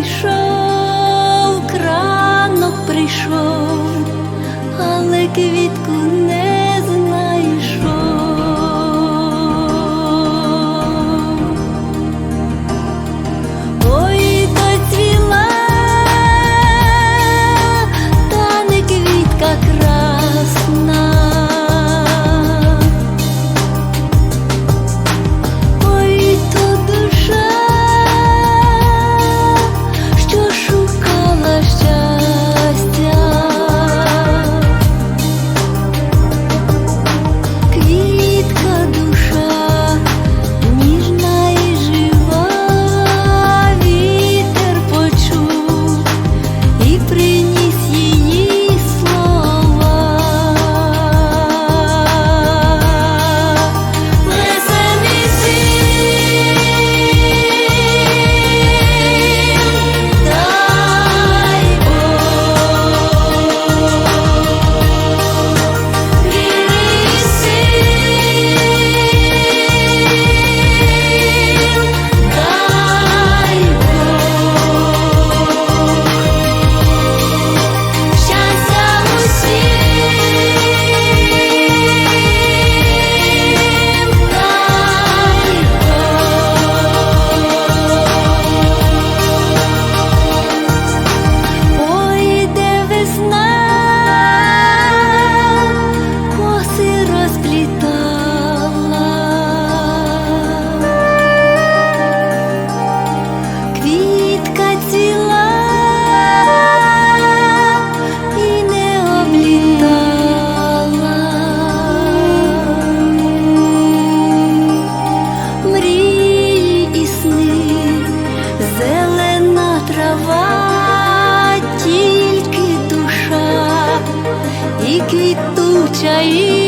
прийшов, кранок прийшов, але квітку не. 下一